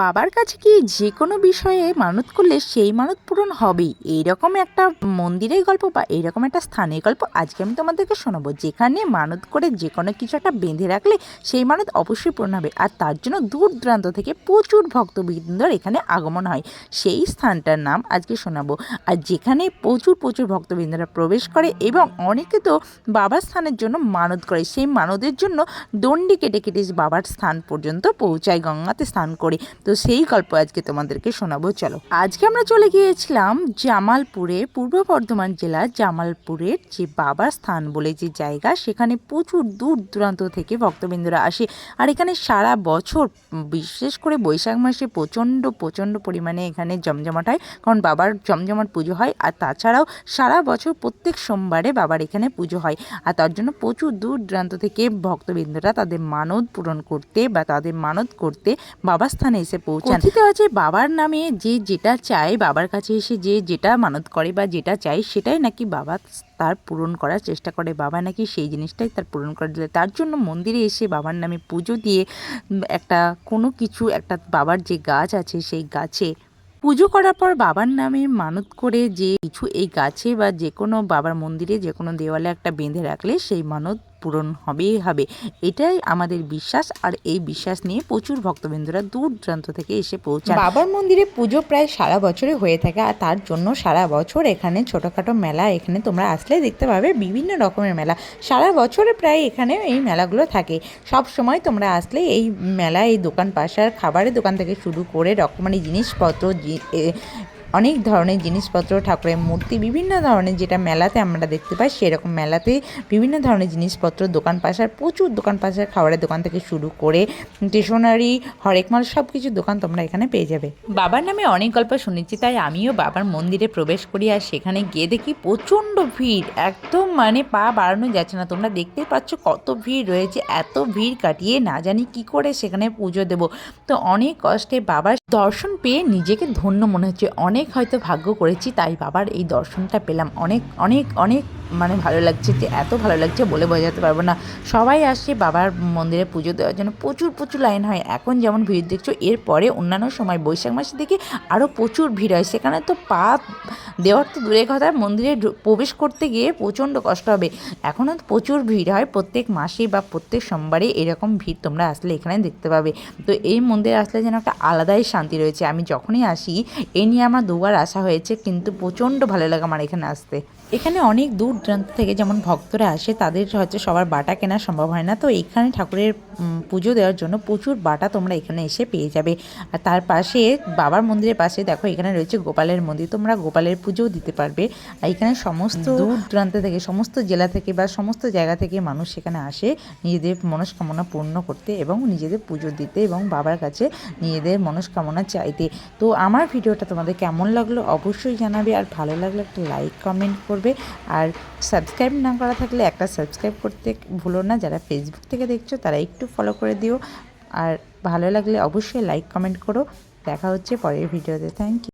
বাবার কাছে কি যে কোনো বিষয়ে মানত করলে সেই মানত পূরণ হবেই? এইরকম একটা মন্দিরের গল্প বা এইরকম একটা স্থানের গল্প আজকে আমি তোমাদেরকে শোনাবো, যেখানে মানত করে যে কোনো কিছু একটা বেঁধে রাখলে সেই মানত অবশ্যই পূরণ হবে। আর তার জন্য দূর দূরান্ত থেকে প্রচুর ভক্তবৃন্দর এখানে আগমন হয়। সেই স্থানটার নাম আজকে শোনাবো। আর যেখানে প্রচুর প্রচুর ভক্তবৃন্দরা প্রবেশ করে এবং অনেকে তো বাবার স্থানের জন্য মানত করে, সেই মানতের জন্য দণ্ডি কেটে কেটে বাবার স্থান পর্যন্ত পৌঁছায়, গঙ্গাতে স্নান করে। তো সেই গল্প আজকে তোমাদেরকে শোনাবো, চলো। আজকে আমরা চলে গিয়েছিলাম জামালপুরে, পূর্ব বর্ধমান জেলার জামালপুরের যে বাবার স্থান বলে যে জায়গা, সেখানে প্রচুর দূর দূরান্ত থেকে ভক্তবৃন্দরা আসে। আর এখানে সারা বছর, বিশেষ করে বৈশাখ মাসে প্রচণ্ড প্রচণ্ড পরিমাণে এখানে জমজমাট হয়, কারণ বাবার জমজমাট পুজো হয়। আর তাছাড়াও সারা বছর প্রত্যেক সোমবারে বাবার এখানে পুজো হয়। আর তার জন্য প্রচুর দূর দূরান্ত থেকে ভক্তবৃন্দরা তাদের মানত পূরণ করতে বা তাদের মানত করতে বাবার স্থানে এসে পৌঁছান। কথিত আছে? বাবার নামে যে যেটা চায়, বাবার কাছে এসে যে যেটা মানত করে বা যেটা চায়, সেটাই নাকি বাবা তার পূরণ করার চেষ্টা করে। বাবা নাকি সেই জিনিসটাই তার পূরণ করে দিলে তার জন্য মন্দিরে এসে বাবার নামে পুজো দিয়ে একটা কোনো কিছু, একটা বাবার যে গাছ আছে, সেই গাছে পুজো করার পর বাবার নামে মানত করে যে কিছু এই গাছে বা যে কোনো বাবার মন্দিরে, যে কোনো দেওয়ালে একটা বেঁধে রাখলে সেই মানত পূরণ হবেই হবে। এটাই আমাদের বিশ্বাস আর এই বিশ্বাস নিয়ে প্রচুর ভক্তবৃন্দরা দূর দূরান্ত থেকে এসে পৌঁছান। বাবার মন্দিরে পুজো প্রায় সারা বছরে হয়ে থাকে আর তার জন্য সারা বছর এখানে ছোটোখাটো মেলা, এখানে তোমরা আসলে দেখতে পাবে বিভিন্ন রকমের মেলা। সারা বছরে প্রায় এখানে এই মেলাগুলো থাকে। সব সময় তোমরা আসলে এই মেলা এই দোকান পাশার খাবারের দোকান থেকে শুরু করে রকমারি জিনিসপত্র অনেক ধরনের জিনিসপত্র, ঠাকুরের মূর্তি, বিভিন্ন ধরনের যেটা মেলাতে আমরা দেখতে পাই, সেরকম মেলাতে বিভিন্ন ধরনের জিনিসপত্র, দোকান পাশার, প্রচুর দোকান পাশার খাবারের দোকান থেকে শুরু করে স্টেশনারি, হরেক মাল সব কিছু দোকান তোমরা এখানে পেয়ে যাবে। বাবার নামে অনেক গল্প শুনেছি, তাই আমিও বাবার মন্দিরে প্রবেশ করি আর সেখানে গিয়ে দেখি প্রচণ্ড ভিড়, একদম মানে পা বাড়ানো যাচ্ছে না। তোমরা দেখতেই পাচ্ছ কত ভিড় রয়েছে, এত ভিড় কাটিয়ে না জানি কি করে সেখানে পুজো দেব। তো অনেক কষ্টে বাবার দর্শন পেয়ে নিজেকে ধন্য মনে হচ্ছে, অনেক হয়তো ভাগ্য করেছি তাই বাবার এই দর্শনটা পেলাম। অনেক অনেক অনেক মানে ভালো লাগছে যে এত ভালো লাগছে বলে বোঝাতে পারব না। সবাই আসছে বাবার মন্দিরে পুজো দেওয়ার জন্য। প্রচুর প্রচুর লাইন হয়। এখন যেমন ভিড় দেখছ এরপরে অন্যান্য সময় বৈশাখ মাসের দিকে আরও প্রচুর ভিড় হয়। সেখানে তো পা দেওয়ার তো দূরের কথা, মন্দিরে প্রবেশ করতে গিয়ে প্রচণ্ড কষ্ট হবে। এখনও প্রচুর ভিড় হয়। প্রত্যেক মাসে বা প্রত্যেক সোমবারে এরকম ভিড় তোমরা আসলে এখানে দেখতে পাবে। তো এই মন্দিরে আসলে যেন একটা আলাদাই শান্তি রয়েছে। আমি যখনই আসি এই নিয়ে আমার দুবার আসা হয়েছে, কিন্তু প্রচণ্ড ভালো লাগে আমার এখানে আসতে। এখানে অনেক দূর দূরান্ত থেকে যেমন ভক্তরা আসে তাদের হচ্ছে সবার বাটা কেনা সম্ভব হয় না। তো এখানে ঠাকুরের পুজো দেওয়ার জন্য প্রচুর বাটা তোমরা এখানে এসে পেয়ে যাবে। আর তার পাশে বাবার মন্দিরের পাশে দেখো এখানে রয়েছে গোপালের মন্দির। তোমরা গোপালের পুজোও দিতে পারবে। আর এখানে সমস্ত দূর দূরান্ত থেকে সমস্ত জেলা থেকে বা সমস্ত জায়গা থেকে মানুষ সেখানে আসে নিজেদের মনস্কামনা পূর্ণ করতে এবং নিজেদের পুজো দিতে এবং বাবার কাছে নিজেদের মনস্কামনা চাইতে। তো আমার ভিডিওটা তোমাদের কেমন লাগল অবশ্যই জানাবে। আর ভালো লাগলে একটা লাইক কমেন্ট করবে। আর সাবস্ক্রাইব না করা থাকলে একটা সাবস্ক্রাইব করতে ভুলো না। যারা ফেসবুক থেকে দেখছ, তারা একটু ফলো করে দিও। আর ভালো লাগলে অবশ্যই লাইক কমেন্ট করো। দেখা হচ্ছে পরের ভিডিওতে থ্যাংক ইউ